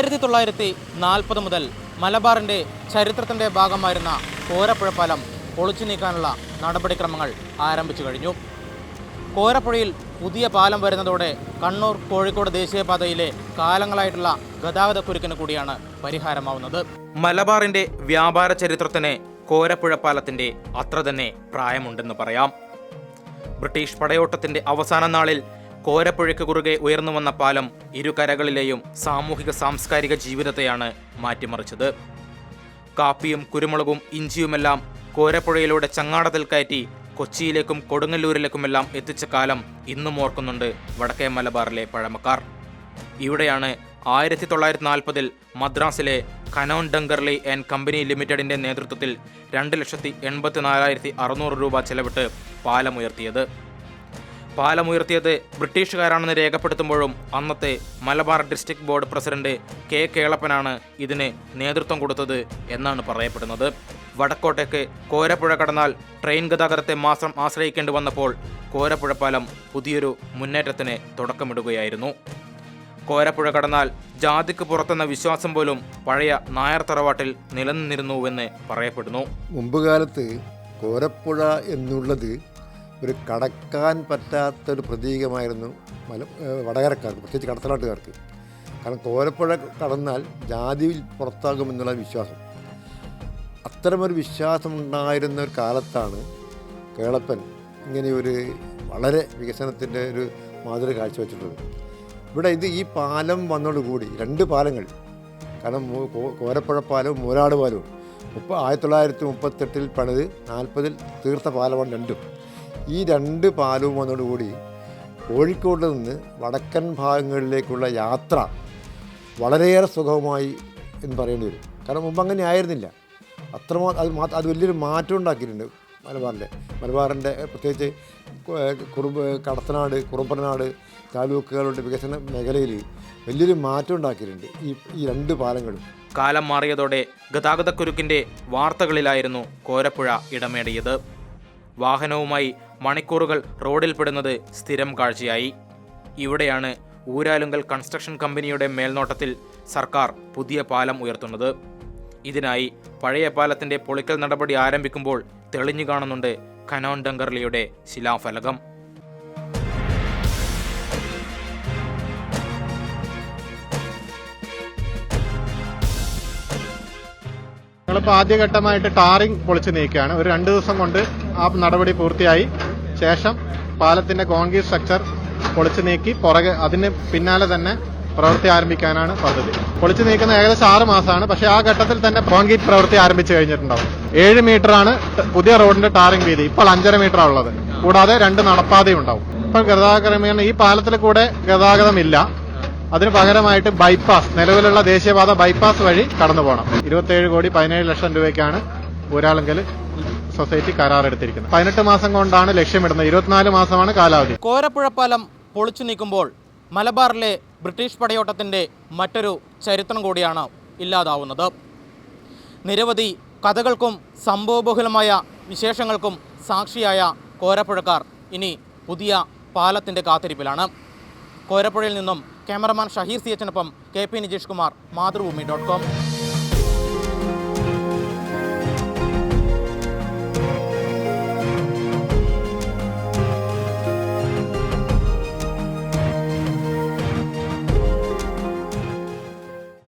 ആയിരത്തി തൊള്ളായിരത്തി നാൽപ്പത് മുതൽ മലബാറിന്റെ ചരിത്രത്തിന്റെ ഭാഗമായിരുന്ന കോരപ്പുഴ പാലം പൊളിച്ചു നീക്കാനുള്ള നടപടിക്രമങ്ങൾ ആരംഭിച്ചു കഴിഞ്ഞു. കോരപ്പുഴയിൽ പുതിയ പാലം വരുന്നതോടെ കണ്ണൂർ കോഴിക്കോട് ദേശീയപാതയിലെ കാലങ്ങളായിട്ടുള്ള ഗതാഗതക്കുരുക്കിന് കൂടിയാണ് പരിഹാരമാവുന്നത്. മലബാറിന്റെ വ്യാപാര ചരിത്രത്തിന് കോരപ്പുഴ പാലത്തിന്റെ അത്ര തന്നെ പ്രായമുണ്ടെന്ന് പറയാം. ബ്രിട്ടീഷ് പടയോട്ടത്തിന്റെ അവസാന നാളിൽ കോരപ്പുഴയ്ക്ക് കുറുകെ ഉയർന്നു വന്ന പാലം ഇരുകരകളിലെയും സാമൂഹിക സാംസ്കാരിക ജീവിതത്തെയാണ് മാറ്റിമറിച്ചത്. കാപ്പിയും കുരുമുളകും ഇഞ്ചിയുമെല്ലാം കോരപ്പുഴയിലൂടെ ചങ്ങാടത്തിൽ കയറ്റി കൊച്ചിയിലേക്കും കൊടുങ്ങല്ലൂരിലേക്കുമെല്ലാം എത്തിച്ച കാലം ഇന്നും ഓർക്കുന്നുണ്ട് വടക്കേ മലബാറിലെ പഴമക്കാർ. ഇവിടെയാണ് ആയിരത്തി തൊള്ളായിരത്തി നാൽപ്പതിൽ മദ്രാസിലെ കനോൺ ഡങ്കർലി ആൻഡ് കമ്പനി ലിമിറ്റഡിന്റെ നേതൃത്വത്തിൽ രണ്ട് ലക്ഷത്തി എൺപത്തി നാലായിരത്തി അറുന്നൂറ് രൂപ ചെലവിട്ട് പാലമുയർത്തിയത്. പാലമുയർത്തിയത് ബ്രിട്ടീഷുകാരാണെന്ന് രേഖപ്പെടുത്തുമ്പോഴും അന്നത്തെ Malabar district board president K കേളപ്പനാണ് ഇതിന് നേതൃത്വം കൊടുത്തത് എന്നാണ് പറയപ്പെടുന്നത്. വടക്കോട്ടേക്ക് കോരപ്പുഴ കടന്നാൽ ട്രെയിൻ ഗതാഗതത്തെ മാത്രം ആശ്രയിക്കേണ്ടി വന്നപ്പോൾ കോരപ്പുഴ പാലം പുതിയൊരു മുന്നേറ്റത്തിന് തുടക്കമിടുകയായിരുന്നു. കോരപ്പുഴ കടന്നാൽ ജാതിക്ക് പുറത്തെന്ന വിശ്വാസം പോലും പഴയ നായർ തറവാട്ടിൽ നിലനിന്നിരുന്നുവെന്ന് പറയപ്പെടുന്നു. മുമ്പ് കാലത്ത് കോരപ്പുഴ എന്നുള്ളത് ഒരു കടക്കാൻ പറ്റാത്തൊരു പ്രതീകമായിരുന്നു മല വടകരക്കാർക്ക് പ്രത്യേകിച്ച് കടത്തനാട്ടുകാർക്ക്. കാരണം കോരപ്പുഴ കടന്നാൽ ജാതിയിൽ പുറത്താകുമെന്നുള്ള വിശ്വാസം. അത്തരമൊരു വിശ്വാസം ഉണ്ടായിരുന്ന ഒരു കാലത്താണ് കേളപ്പൻ ഇങ്ങനെയൊരു വളരെ വികസനത്തിന്റെ ഒരു മാതൃക കാഴ്ചവെച്ചിട്ടുള്ളത്. ഇവിടെ ഇത് ഈ പാലം വന്നതോടുകൂടി രണ്ട് പാലങ്ങൾ കാരണം കോരപ്പുഴ പാലവും മൂരാട് പാലവും. മുപ്പ ആയിരത്തി തൊള്ളായിരത്തി മുപ്പത്തെട്ടിൽ പണിത് നാൽപ്പതിൽ തീർത്ത പാലമാണ് രണ്ടും. ഈ രണ്ട് പാലവും വന്നതോടുകൂടി കോഴിക്കോട് നിന്ന് വടക്കൻ ഭാഗങ്ങളിലേക്കുള്ള യാത്ര വളരെയേറെ സുഖമായി എന്ന് പറയേണ്ടി വരും. കാരണം മുമ്പ് അങ്ങനെ ആയിരുന്നില്ല. അത്രമാ അത് മാ അത് വലിയൊരു മാറ്റം ഉണ്ടാക്കിയിട്ടുണ്ട് മലബാറിന്റെ മലബാറിന്റെ പ്രത്യേകിച്ച് കുറുമ്പ് കടത്തനാട് കുറുമ്പനാട് താലൂക്കുകളുടെ വികസന മേഖലയിൽ വലിയൊരു മാറ്റം ഉണ്ടാക്കിയിട്ടുണ്ട് ഈ ഈ രണ്ട് പാലങ്ങളും. കാലം മാറിയതോടെ ഗതാഗതക്കുരുക്കിന്റെ വാർത്തകളിലായിരുന്നു കോരപ്പുഴ ഇടമേടിയത്. വാഹനവുമായി മണിക്കൂറുകൾ റോഡിൽ റോഡിൽപ്പെടുന്നത് സ്ഥിരം കാഴ്ചയായി. ഇവിടെയാണ് ഊരാലുങ്കൽ കൺസ്ട്രക്ഷൻ കമ്പനിയുടെ മേൽനോട്ടത്തിൽ സർക്കാർ പുതിയ പാലം ഉയർത്തുന്നത്. ഇതിനായി പഴയ പാലത്തിന്റെ പൊളിക്കൽ നടപടി ആരംഭിക്കുമ്പോൾ തെളിഞ്ഞു കാണുന്നുണ്ട് കനോൻ ഡങ്കർലിയുടെ ശിലാഫലകം. ഞങ്ങളിപ്പോൾ ആദ്യഘട്ടമായിട്ട് ടാറിംഗ് പൊളിച്ചു നീക്കുകയാണ്. ഒരു രണ്ട് ദിവസം കൊണ്ട് ആ നടപടി പൂർത്തിയായി. ശേഷം പാലത്തിന്റെ കോൺക്രീറ്റ് സ്ട്രക്ചർ പൊളിച്ചു നീക്കി പുറകെ അതിന് പിന്നാലെ തന്നെ പ്രവൃത്തി ആരംഭിക്കാനാണ് പദ്ധതി. പൊളിച്ചു നീക്കുന്ന ഏകദേശം ആറ് മാസമാണ്. പക്ഷേ ആ ഘട്ടത്തിൽ തന്നെ കോൺക്രീറ്റ് പ്രവൃത്തി ആരംഭിച്ചു കഴിഞ്ഞിട്ടുണ്ടാവും. ഏഴ് ആണ് പുതിയ റോഡിന്റെ ടാറിംഗ് വീതി. ഇപ്പോൾ അഞ്ചര മീറ്ററാണ് ഉള്ളത്. കൂടാതെ രണ്ട് നടപ്പാതയും ഉണ്ടാവും. ഇപ്പം ഗതാഗത ക്രമീകരണം ഈ പാലത്തിൽ കൂടെ ഗതാഗതമില്ല. അതിന് പകരമായിട്ട് ബൈപ്പാസ് നിലവിലുള്ള ദേശീയപാത ബൈപ്പാസ് വഴി കടന്നു പോകണം ഇരുപത്തിയേഴ് കോടി പതിനേഴ് ലക്ഷം രൂപയ്ക്കാണ് ഊരാളുങ്കൽ സൊസൈറ്റി കരാറെടുത്തിരിക്കുന്നത്. പതിനെട്ട് മാസം കൊണ്ടാണ് ലക്ഷ്യമിടുന്നത്. ഇരുപത്തിനാല് മാസമാണ് കാലാവധി. കോരപ്പുഴ പാലം പൊളിച്ചു നീക്കുമ്പോൾ മലബാറിലെ ബ്രിട്ടീഷ് പടയോട്ടത്തിന്റെ മറ്റൊരു ചരിത്രം കൂടിയാണ് ഇല്ലാതാവുന്നത്. നിരവധി കഥകൾക്കും സംഭവബഹുലമായ വിശേഷങ്ങൾക്കും സാക്ഷിയായ കോരപ്പുഴക്കാർ ഇനി പുതിയ പാലത്തിന്റെ കാത്തിരിപ്പിലാണ്. കോരപ്പുഴയിൽ നിന്നും cameraman Shaheer C എച്ചിനൊപ്പം K P Nijeesh Kumar Mathrubhumi dot com